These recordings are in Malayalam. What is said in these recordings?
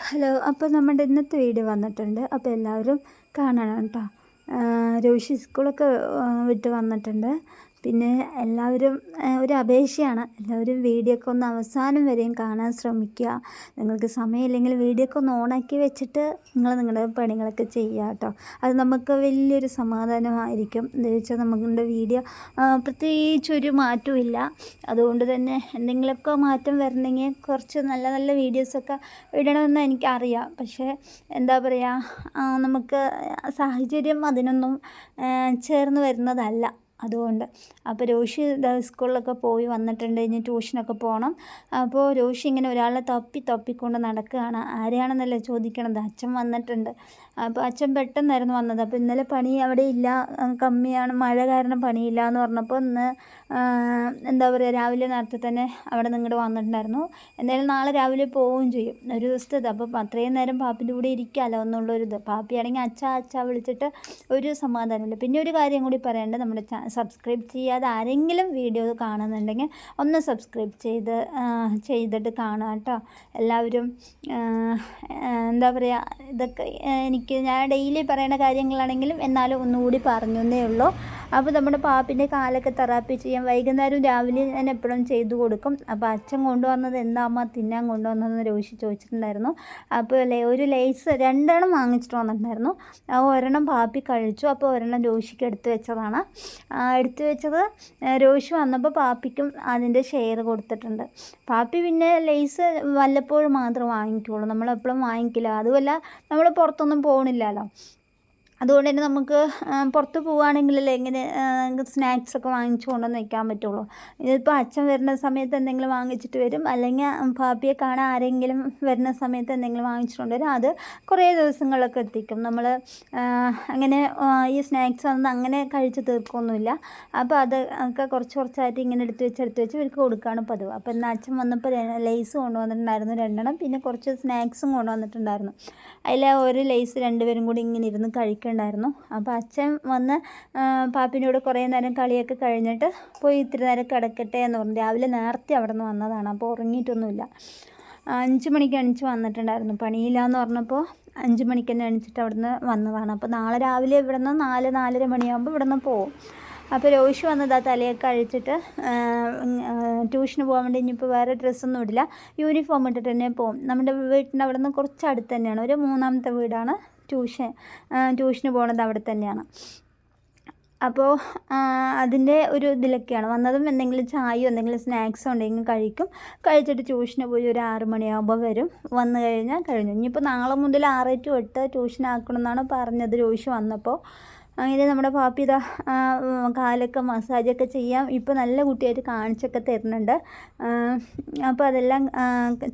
ഹലോ അപ്പോൾ നമ്മുടെ ഇന്നത്തെ വീഡിയോ വന്നിട്ടുണ്ട്. അപ്പോൾ എല്ലാവരും കാണണം കേട്ടോ രോഷി സ്കൂളൊക്കെ വിട്ട് വന്നിട്ടുണ്ട്. പിന്നെ എല്ലാവരും ഒരു അപേക്ഷയാണ്. എല്ലാവരും വീഡിയോ ഒക്കെ ഒന്ന് അവസാനം വരെയും കാണാൻ ശ്രമിക്കുക. നിങ്ങൾക്ക് സമയമില്ലെങ്കിൽ വീഡിയോ ഒക്കെ ഒന്ന് ഓണാക്കി വെച്ചിട്ട് നിങ്ങൾ നിങ്ങളുടെ പണികളൊക്കെ ചെയ്യുക കേട്ടോ. അത് നമുക്ക് വലിയൊരു സമാധാനമായിരിക്കും. എന്താ വെച്ചാൽ നമ്മുടെ വീഡിയോ പ്രത്യേകിച്ച് ഒരു മാറ്റവും ഇല്ല അതുകൊണ്ട് തന്നെ എന്തെങ്കിലുമൊക്കെ മാറ്റം വരണമെങ്കിൽ കുറച്ച് നല്ല നല്ല വീഡിയോസൊക്കെ ഇടണമെന്ന് എനിക്കറിയാം. പക്ഷേ എന്താ പറയുക നമുക്ക് സാഹചര്യം അതിനൊന്നും ചേർന്ന് വരുന്നതല്ല. അതുകൊണ്ട്. അപ്പോൾ രോഷി സ്കൂളിലൊക്കെ പോയി വന്നിട്ടുണ്ട് ഇനി ട്യൂഷനൊക്കെ പോകണം അപ്പോൾ രോഷി ഇങ്ങനെ ഒരാളെ തപ്പി തപ്പിക്കൊണ്ട് നടക്കുകയാണ്. ആരെയാണെന്നല്ലേ ചോദിക്കണത്? അച്ഛൻ വന്നിട്ടുണ്ട്. അപ്പോൾ അച്ഛൻ പെട്ടെന്നായിരുന്നു വന്നത്. അപ്പോൾ ഇന്നലെ പണി അവിടെ ഇല്ല കമ്മിയാണ് മഴ കാരണം പണിയില്ല എന്ന് പറഞ്ഞപ്പോൾ ഇന്ന് എന്താ പറയുക രാവിലെ നേരത്തെ തന്നെ അവിടെ നിങ്ങോട്ട് വന്നിട്ടുണ്ടായിരുന്നു. എന്തായാലും നാളെ രാവിലെ പോവുകയും ചെയ്യും. ഒരു ദിവസത്തെ അപ്പോൾ അത്രയും നേരം പാപ്പിന്റെ കൂടെ ഇരിക്കാമല്ലോ എന്നുള്ളൊരിത് പാപ്പിയാണെങ്കിൽ അച്ഛ അച്ഛ വിളിച്ചിട്ട് ഒരു സമാധാനമില്ല. പിന്നെ ഒരു കാര്യം കൂടി പറയേണ്ടത് നമ്മുടെ സബ്സ്ക്രൈബ് ചെയ്യാതെ ആരെങ്കിലും വീഡിയോ കാണുന്നുണ്ടെങ്കിൽ ഒന്ന് സബ്സ്ക്രൈബ് ചെയ്ത് ചെയ്തിട്ട് കാണുക കേട്ടോ. എല്ലാവരും എന്താ പറയുക ഇതൊക്കെ എനിക്ക് ഞാൻ ഡെയിലി പറയുന്ന കാര്യങ്ങളാണെങ്കിലും എന്നാലും ഒന്നുകൂടി പറഞ്ഞേ ഉള്ളൂ. അപ്പോൾ നമ്മുടെ പാപ്പിന്റെ കാലൊക്കെ തെറാപ്പി ചെയ്യാം. വൈകുന്നേരം രാവിലെ ഞാൻ എപ്പോഴും ചെയ്തു കൊടുക്കും. അപ്പോൾ അച്ഛൻ കൊണ്ടുവന്നത് എന്താ അമ്മ തിന്നാൻ കൊണ്ടുവന്നതെന്ന് രോഷി ചോദിച്ചിട്ടുണ്ടായിരുന്നു. അപ്പോൾ ഒരു ലേസ് രണ്ടെണ്ണം വാങ്ങിച്ചിട്ട് വന്നിട്ടുണ്ടായിരുന്നു. ഒരെണ്ണം പാപ്പി കഴിച്ചു. അപ്പോൾ ഒരെണ്ണം രോഷിക്ക് എടുത്തു വെച്ചതാണ്. എടുത്തു വെച്ചത് രോഷി വന്നപ്പോൾ പാപ്പിക്കും അതിന്റെ ഷെയർ കൊടുത്തിട്ടുണ്ട്. പാപ്പി പിന്നെ ലേസ് വല്ലപ്പോഴും മാത്രം വാങ്ങിക്കുള്ളൂ നമ്മളെപ്പോഴും വാങ്ങിക്കില്ല. അതുമല്ല നമ്മൾ പുറത്തൊന്നും പോകണില്ലല്ലോ അതുകൊണ്ട് തന്നെ നമുക്ക് പുറത്ത് പോവുകയാണെങ്കിലല്ലേ എങ്ങനെ സ്നാക്സ് ഒക്കെ വാങ്ങിച്ചു കൊണ്ടുവന്ന് വയ്ക്കാൻ പറ്റുള്ളൂ. ഇതിപ്പോൾ അച്ഛൻ വരുന്ന സമയത്ത് എന്തെങ്കിലും വാങ്ങിച്ചിട്ട് വരും. അല്ലെങ്കിൽ പാപ്പിയെ കാണാൻ ആരെങ്കിലും വരുന്ന സമയത്ത് എന്തെങ്കിലും വാങ്ങിച്ചിട്ടുണ്ട് വരും. അത് കുറേ ദിവസങ്ങളൊക്കെ എത്തിക്കും. നമ്മൾ അങ്ങനെ ഈ സ്നാക്സ് ഒന്നും അങ്ങനെ കഴിച്ച് തീർക്കൊന്നുമില്ല. അപ്പോൾ അത് ഒക്കെ കുറച്ച് കുറച്ചായിട്ട് ഇങ്ങനെ എടുത്ത് വെച്ച് എടുത്ത് വെച്ച് ഇവർക്ക് കൊടുക്കുകയാണ് പതിവ്. അപ്പോൾ എന്നാൽ അച്ഛൻ വന്നപ്പോൾ ലേസ് കൊണ്ടുവന്നിട്ടുണ്ടായിരുന്നു രണ്ടെണ്ണം. പിന്നെ കുറച്ച് സ്നാക്സും കൊണ്ടുവന്നിട്ടുണ്ടായിരുന്നു. അതിൽ ഒരു ലേസ് രണ്ടുപേരും കൂടി ഇങ്ങനെ ഇരുന്ന് കഴിക്കണം. ഉണ്ടായിരുന്നു. അപ്പോൾ അച്ഛൻ വന്ന് പാപ്പിനോട് കുറേ നേരം കളിയൊക്കെ കഴിഞ്ഞിട്ട് പോയി ഇത്തിരി നേരം കിടക്കട്ടെ എന്ന് പറഞ്ഞു. രാവിലെ നേരത്തെ അവിടെ നിന്ന് വന്നതാണ്. അപ്പോൾ ഉറങ്ങിയിട്ടൊന്നുമില്ല. അഞ്ച് മണിക്ക് അണിച്ച് വന്നിട്ടുണ്ടായിരുന്നു. പണിയില്ല എന്ന് പറഞ്ഞപ്പോൾ അഞ്ച് മണിക്ക് തന്നെ അണിച്ചിട്ട് അവിടെ നിന്ന് വന്നതാണ്. അപ്പോൾ നാളെ രാവിലെ ഇവിടെ നിന്ന് നാല് നാലര മണിയാകുമ്പോൾ ഇവിടെ നിന്ന് പോകും അപ്പോൾ രോഷി വന്നത് ആ തലയൊക്കെ അഴിച്ചിട്ട് ട്യൂഷന് പോകാൻ വേണ്ടി ഇനിയിപ്പോൾ വേറെ ഡ്രസ്സൊന്നും ഇടില്ല. യൂണിഫോം ഇട്ടിട്ട് തന്നെ പോകും നമ്മുടെ വീട്ടിന്റെ അവിടെ നിന്ന് കുറച്ച് അടുത്ത് തന്നെയാണ്. ഒരു മൂന്നാമത്തെ വീടാണ് ട്യൂഷൻ ട്യൂഷന് പോകുന്നത് അവിടെ തന്നെയാണ്. അപ്പോൾ അതിന്റെ ഒരു ഇതിലൊക്കെയാണ്. വന്നതും എന്തെങ്കിലും ചായയോ എന്തെങ്കിലും സ്നാക്സോ ഉണ്ടെങ്കിൽ കഴിക്കും. കഴിച്ചിട്ട് ട്യൂഷന് പോയി ഒരു ആറ് മണിയാകുമ്പോൾ വരും. വന്നു കഴിഞ്ഞാൽ കഴിഞ്ഞു. ഇനിയിപ്പോൾ നാളെ മുതൽ ആറ് ടു എട്ട് ട്യൂഷൻ ആക്കണം എന്നാണ് പറഞ്ഞത് രോഷി വന്നപ്പോൾ അങ്ങനെ നമ്മുടെ പാപ്പി കാലൊക്കെ മസാജൊക്കെ ചെയ്യാം. ഇപ്പോൾ നല്ല കുട്ടിയായിട്ട് കാണിച്ചൊക്കെ തരുന്നുണ്ട്. അപ്പോൾ അതെല്ലാം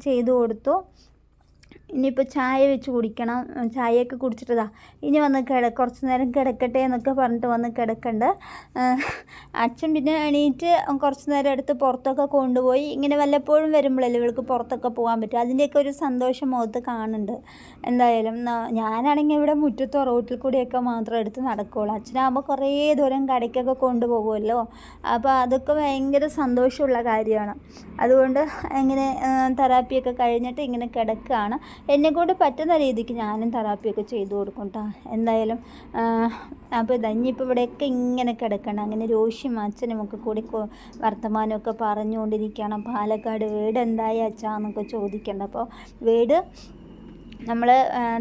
ചെയ്തു കൊടുത്തു. ഇനിയിപ്പോൾ ചായ വെച്ച് കുടിക്കണം. ചായയൊക്കെ കുടിച്ചിട്ടതാ. ഇനി വന്ന് കിട കുറച്ച് നേരം കിടക്കട്ടെ എന്നൊക്കെ പറഞ്ഞിട്ട് വന്ന് കിടക്കണ്ട്. അച്ഛൻ പിന്നെ എണീറ്റ് കുറച്ച് നേരം എടുത്ത് പുറത്തൊക്കെ കൊണ്ടുപോയി. ഇങ്ങനെ വല്ലപ്പോഴും വരുമ്പോഴല്ലേ ഇവൾക്ക് പുറത്തൊക്കെ പോകാൻ പറ്റും. അതിന്റെയൊക്കെ ഒരു സന്തോഷം മുഖത്ത് കാണുന്നുണ്ട്. എന്തായാലും ഞാനാണെങ്കിൽ ഇവിടെ മുറ്റത്തോ റോട്ടിൽ കൂടിയൊക്കെ മാത്രം എടുത്ത് നടക്കുകയുള്ളൂ അച്ഛനാകുമ്പോൾ കുറേ ദൂരം കടയ്ക്കൊക്കെ കൊണ്ടുപോകുമല്ലോ. അപ്പോൾ അതൊക്കെ ഭയങ്കര സന്തോഷമുള്ള കാര്യമാണ്. അതുകൊണ്ട് ഇങ്ങനെ തെറാപ്പിയൊക്കെ കഴിഞ്ഞിട്ട് ഇങ്ങനെ കിടക്കുകയാണ്. എന്നെക്കൊണ്ട് പറ്റുന്ന രീതിക്ക് ഞാനും തെറാപ്പിയൊക്കെ ചെയ്തു കൊടുക്കും കേട്ടോ എന്തായാലും അപ്പോൾ ഇതാ ഇവിടെയൊക്കെ ഇങ്ങനെ കിടക്കണം. അങ്ങനെ രോഷിയും അച്ഛനും ഒക്കെ കൂടി വർത്തമാനമൊക്കെ പറഞ്ഞുകൊണ്ടിരിക്കുകയാണ് പാലക്കാട് വീട് എന്തായി അച്ഛാന്നൊക്കെ ചോദിക്കേണ്ട. അപ്പോൾ വീട് നമ്മൾ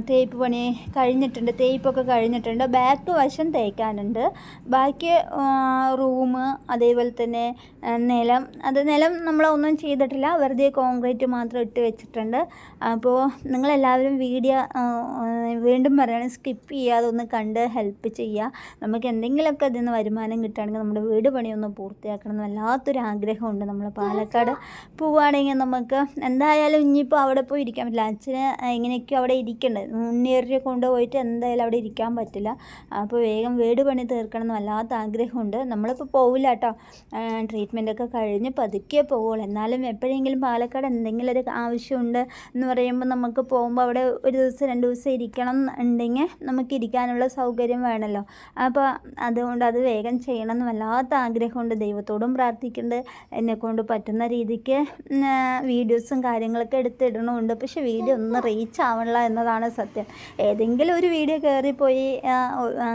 തേപ്പ് പണി കഴിഞ്ഞിട്ടുണ്ട്. തേപ്പൊക്കെ കഴിഞ്ഞിട്ടുണ്ട്. ബാക്ക് വശം തേക്കാനുണ്ട്. ബാക്കി റൂം അതേപോലെ തന്നെ നിലം. അത് നിലം നമ്മളൊന്നും ചെയ്തിട്ടില്ല. വെറുതെ കോൺക്രീറ്റ് മാത്രം ഇട്ട് വെച്ചിട്ടുണ്ട്. അപ്പോൾ നിങ്ങളെല്ലാവരും വീഡിയോ വീണ്ടും പറയണം സ്കിപ്പ് ചെയ്യാതെ ഒന്ന് കണ്ട് ഹെൽപ്പ് ചെയ്യുക. നമുക്ക് എന്തെങ്കിലുമൊക്കെ അതിൽ നിന്ന് വരുമാനം കിട്ടുകയാണെങ്കിൽ നമ്മുടെ വീട് പണിയൊന്ന് പൂർത്തിയാക്കണം എന്ന് വല്ലാത്തൊരു ആഗ്രഹമുണ്ട്. നമ്മൾ പാലക്കാട് പോവുകയാണെങ്കിൽ നമുക്ക് എന്തായാലും ഇനിയിപ്പോൾ അവിടെ പോയി ഇരിക്കാൻ പറ്റില്ല. അച്ഛന് എങ്ങനെയൊക്കെയോ അവിടെ ഇരിക്കണ്ടേ? ഉണ്ണിയേറിയെ കൊണ്ടുപോയിട്ട് എന്തായാലും അവിടെ ഇരിക്കാൻ പറ്റില്ല. അപ്പോൾ വേഗം വീട് പണി തീർക്കണം എന്ന് വല്ലാത്ത ആഗ്രഹമുണ്ട്. നമ്മളിപ്പോൾ പോവില്ല കേട്ടോ. ട്രീറ്റ്മെന്റൊക്കെ കഴിഞ്ഞ് പതുക്കെ പോവുള്ളൂ. എന്നാലും എപ്പോഴെങ്കിലും പാലക്കാട് എന്തെങ്കിലും ഒരു ആവശ്യമുണ്ട് എന്ന് പറയുമ്പോൾ നമുക്ക് പോകുമ്പോൾ അവിടെ ഒരു ദിവസം രണ്ട് ദിവസം ഇരിക്കണം എന്നുണ്ടെങ്കിൽ നമുക്ക് ഇരിക്കാനുള്ള സൗകര്യം വേണമല്ലോ. അപ്പോൾ അതുകൊണ്ട് അത് വേഗം ചെയ്യണം എന്ന് വല്ലാത്ത ആഗ്രഹമുണ്ട്. ദൈവത്തോടും പ്രാർത്ഥിക്കേണ്ടത് എന്നെക്കൊണ്ട് പറ്റുന്ന രീതിക്ക് വീഡിയോസും കാര്യങ്ങളൊക്കെ എടുത്തിടണമുണ്ട്. പക്ഷേ വീഡിയോ ഒന്നും റീച്ച് ആവണില്ല എന്നതാണ് സത്യം. ഏതെങ്കിലും ഒരു വീഡിയോ കയറിപ്പോയി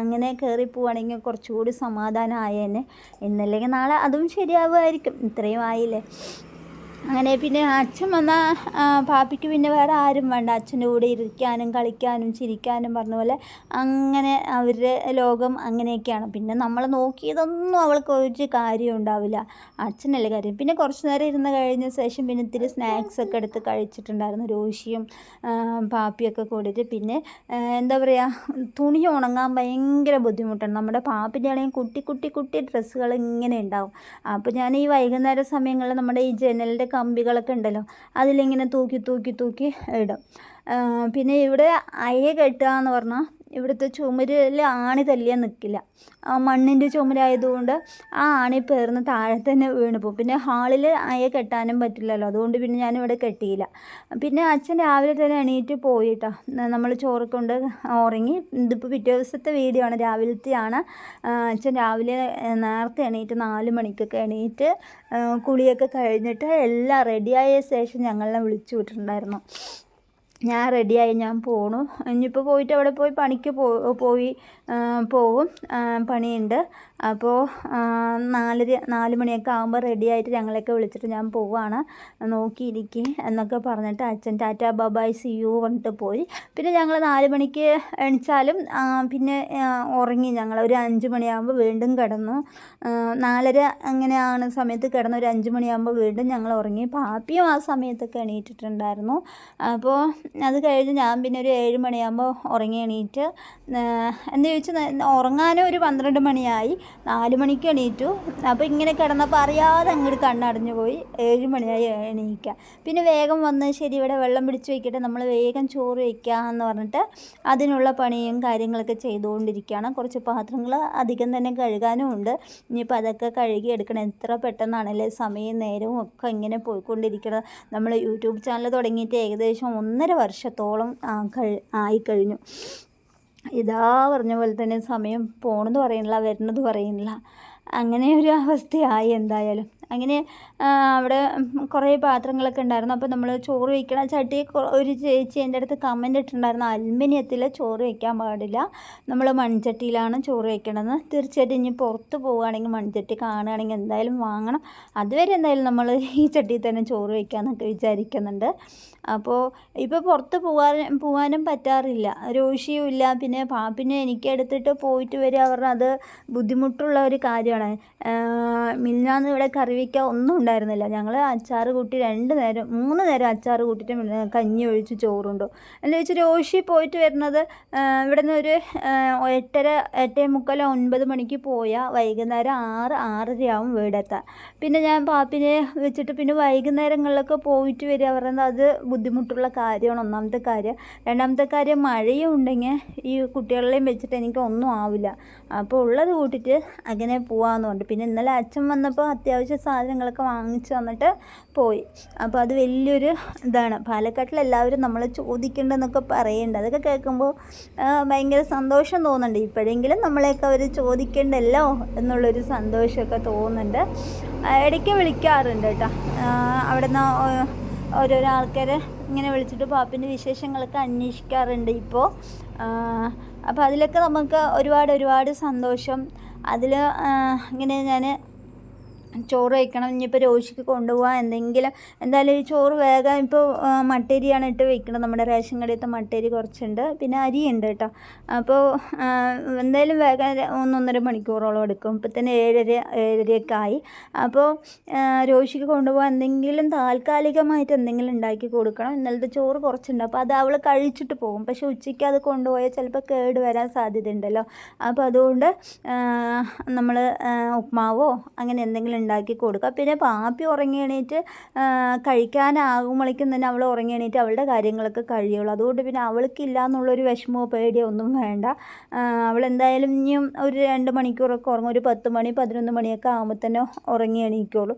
അങ്ങനെ കയറി പോവുകയാണെങ്കിൽ കുറച്ചുകൂടി സമാധാനം ആയേനെ. ഇന്നല്ലെങ്കിൽ നാളെ അതും ശരിയാവുമായിരിക്കും ഇത്രയും ആയില്ലേ? അങ്ങനെ പിന്നെ അച്ഛൻ വന്ന പാപ്പിക്ക് പിന്നെ വേറെ ആരും വേണ്ട. അച്ഛന്റെ കൂടെ ഇരിക്കാനും കളിക്കാനും ചിരിക്കാനും പറഞ്ഞ പോലെ അങ്ങനെ അവരുടെ ലോകം അങ്ങനെയൊക്കെയാണ്. പിന്നെ നമ്മൾ നോക്കിയതൊന്നും അവൾക്ക് ഒരു കാര്യം ഉണ്ടാവില്ല. അച്ഛനല്ലേ കാര്യം. പിന്നെ കുറച്ച് നേരം ഇരുന്ന് കഴിഞ്ഞ ശേഷം പിന്നെ ഇത്തിരി സ്നാക്സ് ഒക്കെ എടുത്ത് കഴിച്ചിട്ടുണ്ടായിരുന്നു. രോഷിയും പാപ്പിയൊക്കെ കൂടിയിട്ട്. പിന്നെ എന്താ പറയുക തുണി ഉണങ്ങാൻ ഭയങ്കര ബുദ്ധിമുട്ടാണ്. നമ്മുടെ പാപ്പിന്റെ ആണെങ്കിൽ കുട്ടി കുട്ടി കുട്ടി ഡ്രസ്സുകൾ ഇങ്ങനെ ഉണ്ടാവും. അപ്പോൾ ഞാൻ ഈ വൈകുന്നേര സമയങ്ങളിൽ നമ്മുടെ ഈ ജനലിന്റെ കമ്പികളൊക്കെ ഉണ്ടല്ലോ അതിലിങ്ങനെ തൂക്കി തൂക്കി തൂക്കി ഇടും. പിന്നെ ഇവിടെ അയ കെട്ടുക എന്ന് പറഞ്ഞാൽ ഇവിടുത്തെ ചുമരിൽ ആണി തല്ലിയാൽ നിൽക്കില്ല മണ്ണിന്റെ ചുമരായതുകൊണ്ട് ആ ആണി പേർന്ന് താഴെ തന്നെ വീണ് പോകും പിന്നെ ഹാളിൽ അയ കെട്ടാനും പറ്റില്ലല്ലോ. അതുകൊണ്ട് പിന്നെ ഞാനിവിടെ കെട്ടിയില്ല. പിന്നെ അച്ഛൻ രാവിലെ തന്നെ എണീറ്റ് പോയിട്ടോ. നമ്മൾ ചോറ് കൊണ്ട് ഉറങ്ങി. ഇതിപ്പോൾ പിറ്റേ ദിവസത്തെ വീഡിയോ ആണ്. രാവിലത്തെയാണ് അച്ഛൻ രാവിലെ നേരത്തെ എണീറ്റ് നാല് മണിക്കൊക്കെ എണീറ്റ് കുളിയൊക്കെ കഴിഞ്ഞിട്ട് എല്ലാം റെഡിയായ ശേഷം ഞങ്ങളെ വിളിച്ചു വിട്ടിട്ടുണ്ടായിരുന്നു. ഞാൻ റെഡിയായി ഞാൻ പോണു. ഇനിയിപ്പോൾ പോയിട്ട് അവിടെ പോയി പണിക്ക് പോയി പോവും. പണിയുണ്ട്. അപ്പോൾ നാലര നാല് മണിയൊക്കെ ആകുമ്പോൾ റെഡി ആയിട്ട് ഞങ്ങളെയൊക്കെ വിളിച്ചിട്ട് ഞാൻ പോവാണ്. നോക്കിയിരിക്കും എന്നൊക്കെ പറഞ്ഞിട്ട് അച്ഛൻ ടാറ്റ ബബായ് സി യു പറഞ്ഞിട്ട് പോയി. പിന്നെ ഞങ്ങൾ നാല് മണിക്ക് എണിച്ചാലും പിന്നെ ഉറങ്ങി. ഞങ്ങൾ ഒരു അഞ്ച് മണിയാകുമ്പോൾ വീണ്ടും കിടന്നു. നാലര അങ്ങനെയാണ് സമയത്ത് കിടന്നു ഒരു അഞ്ച് മണിയാകുമ്പോൾ വീണ്ടും ഞങ്ങൾ ഉറങ്ങി. പാപ്പിയും ആ സമയത്തൊക്കെ എണീറ്റിട്ടുണ്ടായിരുന്നു. അപ്പോൾ അത് കഴിഞ്ഞ് ഞാൻ പിന്നെ ഒരു ഏഴ് മണിയാകുമ്പോൾ ഉറങ്ങി എണീറ്റ് എന്ന് ചോദിച്ചാൽ ഉറങ്ങാനും ഒരു പന്ത്രണ്ട് മണിയായി. നാല് മണിക്ക് എണീറ്റു. അപ്പോൾ ഇങ്ങനെ കിടന്നപ്പോൾ അറിയാതെ അങ്ങോട്ട് കണ്ണടഞ്ഞു പോയി. ഏഴ് മണിയായി എണീക്കുക പിന്നെ വേഗം വന്ന് ശരി ഇവിടെ വെള്ളം പിടിച്ച് വയ്ക്കട്ടെ നമ്മൾ വേഗം ചോറ് വയ്ക്കുക എന്ന് പറഞ്ഞിട്ട് അതിനുള്ള പണിയും കാര്യങ്ങളൊക്കെ ചെയ്തുകൊണ്ടിരിക്കുകയാണ് കുറച്ച് പാത്രങ്ങൾ അധികം തന്നെ കഴുകാനും ഉണ്ട്. ഇനിയിപ്പോൾ അതൊക്കെ കഴുകി എടുക്കണം. എത്ര പെട്ടെന്നാണല്ലേ സമയം നേരവും ഒക്കെ ഇങ്ങനെ പോയിക്കൊണ്ടിരിക്കുന്നത് നമ്മൾ യൂട്യൂബ് ചാനൽ തുടങ്ങിയിട്ട് ഏകദേശം ഒന്നര വർഷത്തോളം ആയി കഴിഞ്ഞു ഇതാ പറഞ്ഞ പോലെ തന്നെ സമയം പോണെന്ന് പറയുന്നില്ല വരുന്നത് പറയുന്നില്ല. അങ്ങനെ ഒരു അവസ്ഥയായി എന്തായാലും. അങ്ങനെ അവിടെ കുറേ പാത്രങ്ങളൊക്കെ ഉണ്ടായിരുന്നു. അപ്പോൾ നമ്മൾ ചോറ് വയ്ക്കണ ചട്ടി ഒരു ചേച്ചി എന്റെ അടുത്ത് കമന്റ് ഇട്ടിട്ടുണ്ടായിരുന്നു. അലുമിനിയത്തിൽ ചോറ് വയ്ക്കാൻ പാടില്ല. നമ്മൾ മൺചട്ടിയിലാണ് ചോറ് വയ്ക്കണമെന്ന് തീർച്ചയായിട്ടും ഇനി പുറത്ത് പോവുകയാണെങ്കിൽ മൺചട്ടി കാണുകയാണെങ്കിൽ എന്തായാലും വാങ്ങണം. അതുവരെ എന്തായാലും നമ്മൾ ഈ ചട്ടിയിൽ തന്നെ ചോറ് വയ്ക്കാമെന്നൊക്കെ വിചാരിക്കുന്നുണ്ട്. അപ്പോൾ ഇപ്പോൾ പുറത്ത് പോകാൻ പോകാനും പറ്റാറില്ല. രോഷിയും ഇല്ല. പിന്നെ പാപ്പിനെ എനിക്ക് എടുത്തിട്ട് പോയിട്ട് വരിക പറഞ്ഞാൽ അത് ബുദ്ധിമുട്ടുള്ള ഒരു കാര്യമാണ്. മിന്നാന്ന് ഇവിടെ കറി വയ്ക്കാൻ ഒന്നും ഉണ്ടായിരുന്നില്ല. ഞങ്ങൾ അച്ചാർ കൂട്ടി രണ്ട് നേരം മൂന്ന് നേരം അച്ചാർ കൂട്ടിയിട്ട് കഞ്ഞി ഒഴിച്ച് ചോറുണ്ടോ. എന്താ വെച്ചാൽ രോഷി പോയിട്ട് വരുന്നത് ഇവിടെ നിന്ന് ഒരു എട്ടര എട്ടേ മുക്കാൽ ഒൻപത് മണിക്ക് പോയാൽ വൈകുന്നേരം ആറ് ആറരയാവും വീടെത്താൻ. പിന്നെ ഞാൻ പാപ്പിനെ വെച്ചിട്ട് പിന്നെ വൈകുന്നേരങ്ങളിലൊക്കെ പോയിട്ട് വരിക പറയുന്നത് അത് ബുദ്ധിമുട്ടുള്ള കാര്യമാണ് ഒന്നാമത്തെ കാര്യം. രണ്ടാമത്തെ കാര്യം മഴയും ഉണ്ടെങ്കിൽ ഈ കുട്ടികളെയും വെച്ചിട്ട് എനിക്ക് ഒന്നും ആവില്ല. അപ്പോൾ ഉള്ളത് കൂട്ടിയിട്ട് അങ്ങനെ പോകാമെന്നുണ്ട് പിന്നെ ഇന്നലെ അച്ഛൻ വന്നപ്പോൾ അത്യാവശ്യം സാധനങ്ങളൊക്കെ വാങ്ങിച്ച് വന്നിട്ട് പോയി. അപ്പോൾ അത് വലിയൊരു ഇതാണ്. പാലക്കാട്ടിലെല്ലാവരും നമ്മൾ ചോദിക്കേണ്ടതെന്നൊക്കെ പറയുന്നുണ്ട് അതൊക്കെ കേൾക്കുമ്പോൾ ഭയങ്കര സന്തോഷം തോന്നുന്നുണ്ട്. ഇപ്പോഴെങ്കിലും നമ്മളെയൊക്കെ അവർ ചോദിക്കേണ്ടല്ലോ എന്നുള്ളൊരു സന്തോഷമൊക്കെ തോന്നുന്നുണ്ട്. ഇടയ്ക്ക് വിളിക്കാറുണ്ട് കേട്ടോ. അവിടെ നിന്ന് ഓരോരോ ആൾക്കാരെ ഇങ്ങനെ വിളിച്ചിട്ട് പാപ്പിന്റെ വിശേഷങ്ങളൊക്കെ അന്വേഷിക്കാറുണ്ട് ഇപ്പോൾ അപ്പോൾ അതിലൊക്കെ നമുക്ക് ഒരുപാട് ഒരുപാട് സന്തോഷം. അതിൽ ഇങ്ങനെ ഞാൻ ചോറ് വയ്ക്കണം ഇനിയിപ്പോൾ രോഷിക്ക് കൊണ്ടുപോകാൻ എന്തെങ്കിലും എന്തായാലും ഈ ചോറ് വേഗം ഇപ്പോൾ മട്ടരിയാണ് ഇട്ട് വെക്കണം നമ്മുടെ റേഷൻ കടയിലത്തെ മട്ടരി കുറച്ചുണ്ട്. പിന്നെ അരിയുണ്ട് കേട്ടോ. അപ്പോൾ എന്തായാലും വേഗം ഒന്നൊന്നര മണിക്കൂറോളം എടുക്കും. ഇപ്പം തന്നെ ഏഴര ഏഴരയൊക്കെ ആയി. അപ്പോൾ രോഷിക്ക് കൊണ്ടുപോകാൻ എന്തെങ്കിലും താൽക്കാലികമായിട്ട് എന്തെങ്കിലും ഉണ്ടാക്കി കൊടുക്കണം. ഇന്നലത്തെ ചോറ് കുറച്ചുണ്ട്. അപ്പോൾ അത് അവൾ കഴിച്ചിട്ട് പോകും. പക്ഷേ ഉച്ചയ്ക്ക് അത് കൊണ്ടുപോയാൽ ചിലപ്പോൾ കേട് വരാൻ സാധ്യതയുണ്ടല്ലോ. അപ്പോൾ അതുകൊണ്ട് നമ്മൾ ഉപ്മാവോ അങ്ങനെ എന്തെങ്കിലും ഉണ്ടാക്കി കൊടുക്കുക. പിന്നെ പാപ്പി ഉറങ്ങി എണീറ്റ് കഴിക്കാനാകുമ്പോഴേക്കും തന്നെ അവൾ ഉറങ്ങി എണീറ്റ് അവളുടെ കാര്യങ്ങളൊക്കെ കഴിയുള്ളൂ. അതുകൊണ്ട് പിന്നെ അവൾക്കില്ല എന്നുള്ളൊരു വിഷമമോ പേടിയോ ഒന്നും വേണ്ട. അവൾ എന്തായാലും ഇനിയും ഒരു രണ്ട് മണിക്കൂറൊക്കെ ഉറങ്ങും. ഒരു പത്ത് മണി പതിനൊന്ന് മണിയൊക്കെ ആകുമ്പോൾ തന്നെ ഉറങ്ങി എണീക്കുള്ളൂ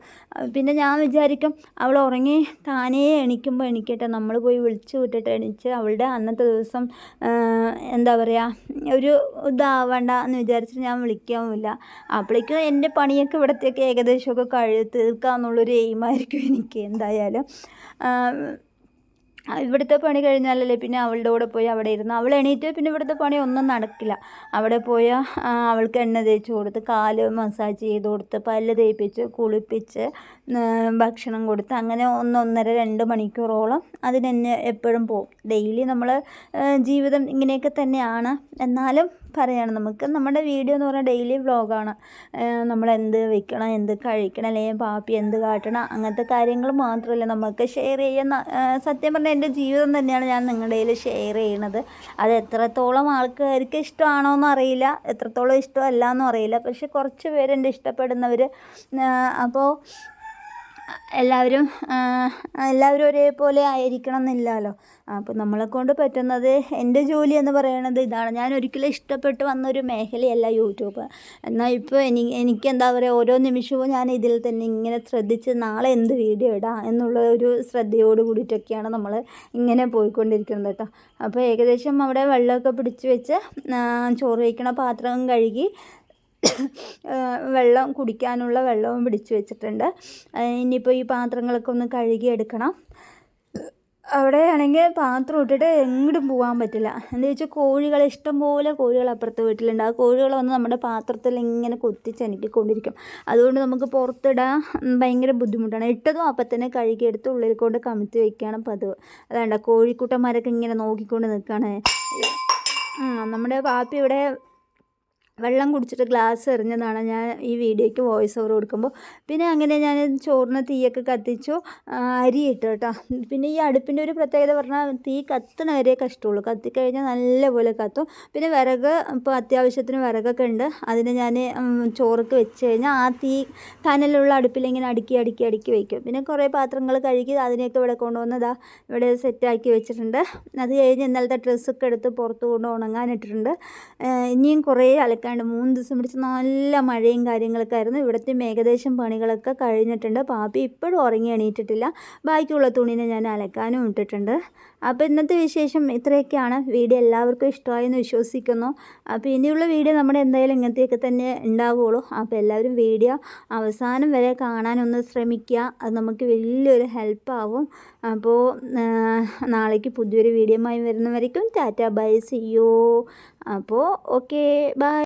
പിന്നെ ഞാൻ വിചാരിക്കും അവൾ ഉറങ്ങി താനേ എണീക്കുമ്പോൾ എണീക്കട്ടെ. നമ്മൾ പോയി വിളിച്ചു വിട്ടിട്ട് എണീച്ച് അവളുടെ അന്നത്തെ ദിവസം എന്താ പറയുക ഒരു ഇതാവണ്ട എന്ന് വിചാരിച്ചിട്ട് ഞാൻ വിളിക്കാമില്ല അപ്പോഴേക്കും എന്റെ പണിയൊക്കെ ഇവിടത്തേക്ക് ഏകദേശമൊക്കെ കഴി തീർക്കാമെന്നുള്ളൊരു എയിമായിരിക്കും എനിക്ക് എന്തായാലും. ഇവിടുത്തെ പണി കഴിഞ്ഞാലല്ലേ പിന്നെ അവളുടെ കൂടെ പോയി അവിടെ ഇരുന്ന് അവൾ എണീറ്റ് പിന്നെ ഇവിടുത്തെ പണി ഒന്നും നടക്കില്ല. അവിടെ പോയാൽ അവൾക്ക് എണ്ണ തേച്ച് കൊടുത്ത് കാൽ മസാജ് ചെയ്ത് കൊടുത്ത് പല്ല് തേപ്പിച്ച് കുളിപ്പിച്ച് ഭക്ഷണം കൊടുത്ത് അങ്ങനെ ഒന്നൊന്നര രണ്ട് മണിക്കൂറോളം അതിനെന്നെ എപ്പോഴും പോകും ഡെയിലി നമ്മൾ ജീവിതം ഇങ്ങനെയൊക്കെ തന്നെയാണ്. എന്നാലും പറയാണ്. നമുക്ക് നമ്മുടെ വീഡിയോ എന്ന് പറഞ്ഞാൽ ഡെയിലി വ്ളോഗാണ് നമ്മൾ എന്ത് വെക്കണം എന്ത് കഴിക്കണം അല്ലെങ്കിൽ പാപ്പി എന്ത് കാട്ടണം അങ്ങനത്തെ കാര്യങ്ങൾ മാത്രമല്ല നമുക്ക് ഷെയർ ചെയ്യുന്ന സത്യം പറഞ്ഞാൽ എന്റെ ജീവിതം തന്നെയാണ് ഞാൻ നിങ്ങളുടെ കയ്യിൽ ഷെയർ ചെയ്യണത്. അത് എത്രത്തോളം ആൾക്കാർക്ക് ഇഷ്ടമാണോ എന്ന് അറിയില്ല എത്രത്തോളം ഇഷ്ടമല്ല എന്നും അറിയില്ല. പക്ഷെ കുറച്ച് പേരുണ്ട് ഇഷ്ടപ്പെടുന്നവർ അപ്പോൾ എല്ലാവരും എല്ലാവരും ഒരേപോലെ ആയിരിക്കണം എന്നില്ലല്ലോ അപ്പോൾ നമ്മളെ കൊണ്ട് പറ്റുന്നത് എന്റെ ജോലി എന്ന് പറയുന്നത് ഇതാണ്. ഞാൻ ഒരിക്കലും ഇഷ്ടപ്പെട്ട് വന്നൊരു മേഖലയല്ല യൂട്യൂബ്. എന്നാൽ ഇപ്പോൾ എനി എനിക്ക് എന്താ പറയുക ഓരോ നിമിഷവും ഞാൻ ഇതിൽ തന്നെ ഇങ്ങനെ ശ്രദ്ധിച്ച് നാളെ എന്ത് വീഡിയോ ഇടാം എന്നുള്ള ഒരു ശ്രദ്ധയോട് കൂടിയിട്ടൊക്കെയാണ് നമ്മൾ ഇങ്ങനെ പോയിക്കൊണ്ടിരിക്കുന്നത് കേട്ടോ. അപ്പോൾ ഏകദേശം അവിടെ വെള്ളമൊക്കെ പിടിച്ച് വെച്ച് ചോറ് വയ്ക്കണ പാത്രം കഴുകി വെള്ളം കുടിക്കാനുള്ള വെള്ളവും പിടിച്ചു വെച്ചിട്ടുണ്ട്. ഇനിയിപ്പോൾ ഈ പാത്രങ്ങളൊക്കെ ഒന്ന് കഴുകി എടുക്കണം അവിടെ ആണെങ്കിൽ പാത്രം ഇട്ടിട്ട് എങ്ങോട്ടും പോകാൻ പറ്റില്ല. എന്താ വെച്ചാൽ കോഴികൾ ഇഷ്ടംപോലെ കോഴികൾ അപ്പുറത്തെ വീട്ടിലുണ്ട്. ആ കോഴികൾ വന്ന് നമ്മുടെ പാത്രത്തിൽ ഇങ്ങനെ കൊത്തിച്ചനുക്കിക്കൊണ്ടിരിക്കും അതുകൊണ്ട് നമുക്ക് പുറത്തിടാൻ ഭയങ്കര ബുദ്ധിമുട്ടാണ്. ഇട്ടതും അപ്പം തന്നെ കഴുകിയെടുത്ത് ഉള്ളിൽ കൊണ്ട് കമിഴ്ത്തി വയ്ക്കുകയാണ് പതിവ്. അതാണ്ട കോഴിക്കുട്ടന്മാരൊക്കെ ഇങ്ങനെ നോക്കിക്കൊണ്ട് നിൽക്കുകയാണ്. നമ്മുടെ പാപ്പി ഇവിടെ വെള്ളം കുടിച്ചിട്ട് ഗ്ലാസ് എറിഞ്ഞതാണ് ഞാൻ ഈ വീഡിയോയ്ക്ക് വോയിസ് ഓവർ കൊടുക്കുമ്പോൾ. പിന്നെ അങ്ങനെ ഞാൻ ചോറിന് തീയൊക്കെ കത്തിച്ചു അരി ഇട്ടു കേട്ടോ. പിന്നെ ഈ അടുപ്പിന്റെ ഒരു പ്രത്യേകത പറഞ്ഞാൽ തീ കത്തണ വരെ കഷ്ടമുള്ളൂ കത്തിക്കഴിഞ്ഞാൽ നല്ലപോലെ കത്തും. പിന്നെ വിറക് ഇപ്പോൾ അത്യാവശ്യത്തിന് വിറകൊക്കെ ഉണ്ട്. അതിന് ഞാൻ ചോറൊക്കെ വെച്ച് കഴിഞ്ഞാൽ ആ തീ കനലുള്ള അടുപ്പിൽ ഇങ്ങനെ അടുക്കി അടുക്കി അടുക്കി വയ്ക്കും പിന്നെ കുറേ പാത്രങ്ങൾ കഴുകി അതിനെയൊക്കെ ഇവിടെ കൊണ്ടുവന്നതാ ഇവിടെ സെറ്റാക്കി വെച്ചിട്ടുണ്ട്. അത് കഴിഞ്ഞ് ഇന്നലത്തെ ഡ്രസ്സൊക്കെ എടുത്ത് പുറത്ത് കൊണ്ട് ഉണങ്ങാനിട്ടിട്ടുണ്ട് ഇനിയും കുറേ അലക്ക നിൽക്കാണ്ട് മൂന്ന് ദിവസം പിടിച്ച് നല്ല മഴയും കാര്യങ്ങളൊക്കെ ആയിരുന്നു. ഇവിടുത്തെ ഏകദേശം പണികളൊക്കെ കഴിഞ്ഞിട്ടുണ്ട്. പാപ്പി ഇപ്പോഴും ഉറങ്ങി എണീറ്റിട്ടില്ല. ബാക്കിയുള്ള തുണീനെ ഞാൻ അലക്കാനും ഇട്ടിട്ടുണ്ട്. അപ്പോൾ ഇന്നത്തെ വിശേഷം ഇത്രയൊക്കെയാണ്. വീഡിയോ എല്ലാവർക്കും ഇഷ്ടമായെന്ന് വിശ്വസിക്കുന്നു. അപ്പോൾ ഇനിയുള്ള വീഡിയോ നമ്മുടെ എന്തായാലും ഇങ്ങനത്തെയൊക്കെ തന്നെ ഉണ്ടാവുകയുള്ളൂ. അപ്പോൾ എല്ലാവരും വീഡിയോ അവസാനം വരെ കാണാനൊന്ന് ശ്രമിക്കുക. അത് നമുക്ക് വലിയൊരു ഹെൽപ്പാവും അപ്പോൾ നാളേക്ക് പുതിയൊരു വീഡിയോയുമായി വരുന്നവരേക്കും ടാറ്റ ബൈ സിയോ അപ്പോൾ ഓക്കെ ബൈ.